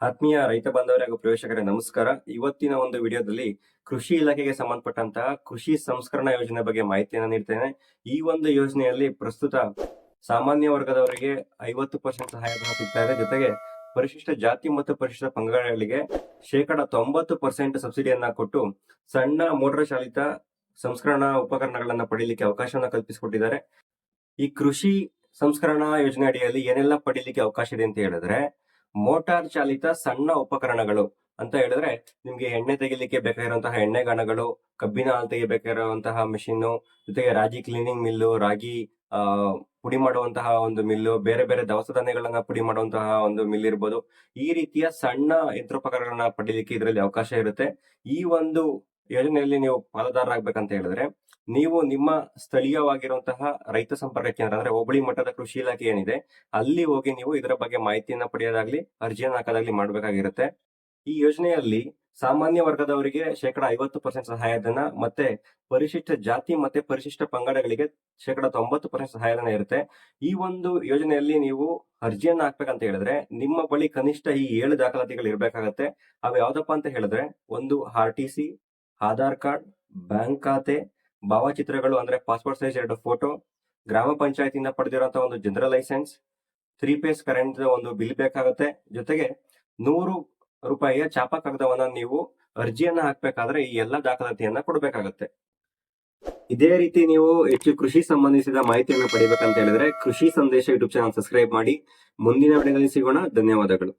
ಆತ್ಮೀಯ ರೈತ ಬಾಂಧವರೇ ಹಾಗೂ ಪ್ರವೇಶಕರೇ, ನಮಸ್ಕಾರ. ಇವತ್ತಿನ ಒಂದು ವಿಡಿಯೋದಲ್ಲಿ ಕೃಷಿ ಇಲಾಖೆಗೆ ಸಂಬಂಧಪಟ್ಟಂತಹ ಕೃಷಿ ಸಂಸ್ಕರಣಾ ಯೋಜನೆ ಬಗ್ಗೆ ಮಾಹಿತಿಯನ್ನು ನೀಡ್ತೇನೆ. ಈ ಒಂದು ಯೋಜನೆಯಲ್ಲಿ ಪ್ರಸ್ತುತ ಸಾಮಾನ್ಯ ವರ್ಗದವರಿಗೆ ಐವತ್ತು ಪರ್ಸೆಂಟ್ ಸಹಾಯಧನ ಸಿಗ್ತಾ ಇದೆ. ಜೊತೆಗೆ ಪರಿಶಿಷ್ಟ ಜಾತಿ ಮತ್ತು ಪರಿಶಿಷ್ಟ ಪಂಗಡಗಳಿಗೆ ಶೇಕಡ ತೊಂಬತ್ತು ಪರ್ಸೆಂಟ್ ಸಬ್ಸಿಡಿಯನ್ನ ಕೊಟ್ಟು ಸಣ್ಣ ಮೋಟಾರ್ ಚಾಲಿತ ಸಂಸ್ಕರಣಾ ಉಪಕರಣಗಳನ್ನ ಪಡೀಲಿಕ್ಕೆ ಅವಕಾಶವನ್ನ ಕಲ್ಪಿಸಿಕೊಟ್ಟಿದ್ದಾರೆ. ಈ ಕೃಷಿ ಸಂಸ್ಕರಣಾ ಯೋಜನೆ ಅಡಿಯಲ್ಲಿ ಏನೆಲ್ಲ ಪಡೀಲಿಕ್ಕೆ ಅವಕಾಶ ಇದೆ ಅಂತ ಹೇಳಿದ್ರೆ ಮೋಟಾರ್ ಚಾಲಿತ ಸಣ್ಣ ಉಪಕರಣಗಳು ಅಂತ ಹೇಳಿದ್ರೆ ನಿಮ್ಗೆ ಎಣ್ಣೆ ತೆಗಿಲಿಕ್ಕೆ ಬೇಕಾಗಿರುವಂತಹ ಎಣ್ಣೆಗಾಣಗಳು ಕಬ್ಬಿನ ಹಾಲು ತೆಗಿಬೇಕಾಗಿರುವಂತಹ ಮಿಷಿನ್ ಜೊತೆಗೆ ರಾಗಿ ಕ್ಲೀನಿಂಗ್ ಮಿಲ್ಲು ರಾಗಿ ಪುಡಿ ಮಾಡುವಂತಹ ಒಂದು ಮಿಲ್ಲು ಬೇರೆ ಬೇರೆ ದವಸ ಧಾನ್ಯಗಳನ್ನ ಪುಡಿ ಮಾಡುವಂತಹ ಒಂದು ಮಿಲ್ ಇರ್ಬೋದು. ಈ ರೀತಿಯ ಸಣ್ಣ ಯಂತ್ರೋಪಕರಣಗಳನ್ನ ಪಡೀಲಿಕ್ಕೆ ಇದರಲ್ಲಿ ಅವಕಾಶ ಇರುತ್ತೆ. ಈ ಒಂದು ಯೋಜನೆಯಲ್ಲಿ ನೀವು ಪಾಲುದಾರರಾಗಬೇಕಂತ ಹೇಳಿದ್ರೆ, ನೀವು ನಿಮ್ಮ ಸ್ಥಳೀಯವಾಗಿರುವಂತಹ ರೈತ ಸಂಪರ್ಕ ಕೇಂದ್ರ ಅಂದ್ರೆ ಹೋಬಳಿ ಮಟ್ಟದ ಕೃಷಿ ಇಲಾಖೆ ಏನಿದೆ, ಅಲ್ಲಿ ಹೋಗಿ ನೀವು ಇದರ ಬಗ್ಗೆ ಮಾಹಿತಿಯನ್ನ ಪಡೆಯೋದಾಗ್ಲಿ, ಅರ್ಜಿಯನ್ನು ಹಾಕೋದಾಗ್ಲಿ ಮಾಡಬೇಕಾಗಿರುತ್ತೆ. ಈ ಯೋಜನೆಯಲ್ಲಿ ಸಾಮಾನ್ಯ ವರ್ಗದವರಿಗೆ ಶೇಕಡ ಐವತ್ತು ಪರ್ಸೆಂಟ್ ಸಹಾಯಧನ ಮತ್ತೆ ಪರಿಶಿಷ್ಟ ಜಾತಿ ಮತ್ತೆ ಪರಿಶಿಷ್ಟ ಪಂಗಡಗಳಿಗೆ ಶೇಕಡ ತೊಂಬತ್ತು ಪರ್ಸೆಂಟ್ ಸಹಾಯಧನ ಇರುತ್ತೆ. ಈ ಒಂದು ಯೋಜನೆಯಲ್ಲಿ ನೀವು ಅರ್ಜಿಯನ್ನು ಹಾಕ್ಬೇಕಂತ ಹೇಳಿದ್ರೆ, ನಿಮ್ಮ ಬಳಿ ಕನಿಷ್ಠ ಈ ಏಳು ದಾಖಲಾತಿಗಳು ಇರಬೇಕಾಗತ್ತೆ. ಅವು ಯಾವ್ದಪ್ಪ ಅಂತ ಹೇಳಿದ್ರೆ, ಒಂದು R T Aadhaar card, bank ಖಾತೆ, ಭಾವಚಿತ್ರಗಳು ಅಂದ್ರೆ ಪಾಸ್ಪೋರ್ಟ್ ಸೈಜ್ ಎರಡು ಫೋಟೋ, ಗ್ರಾಮ ಪಂಚಾಯತಿಯಿಂದ ಪಡೆದಿರುವಂತಹ ಒಂದು general licence, three phase current ಒಂದು ಬಿಲ್ ಬೇಕಾಗುತ್ತೆ. ಜೊತೆಗೆ ನೂರು ರೂಪಾಯಿಯ ಚಾಪ ಕಾಗದವನ್ನ ನೀವು ಅರ್ಜಿಯನ್ನ ಹಾಕ್ಬೇಕಾದ್ರೆ ಈ ಎಲ್ಲ ದಾಖಲಾತಿಯನ್ನ ಕೊಡಬೇಕಾಗುತ್ತೆ. ಇದೇ ರೀತಿ ನೀವು ಹೆಚ್ಚು ಕೃಷಿ ಸಂಬಂಧಿಸಿದ ಮಾಹಿತಿಯನ್ನು ಪಡಿಬೇಕಂತ ಹೇಳಿದ್ರೆ ಕೃಷಿ ಸಂದೇಶ ಯೂಟ್ಯೂಬ್ ಚಾನಲ್ ಸಬ್ಸ್ಕ್ರೈಬ್ ಮಾಡಿ. ಮುಂದಿನ ವಿಡಿಯೋದಲ್ಲಿ ಸಿಗೋಣ. ಧನ್ಯವಾದಗಳು.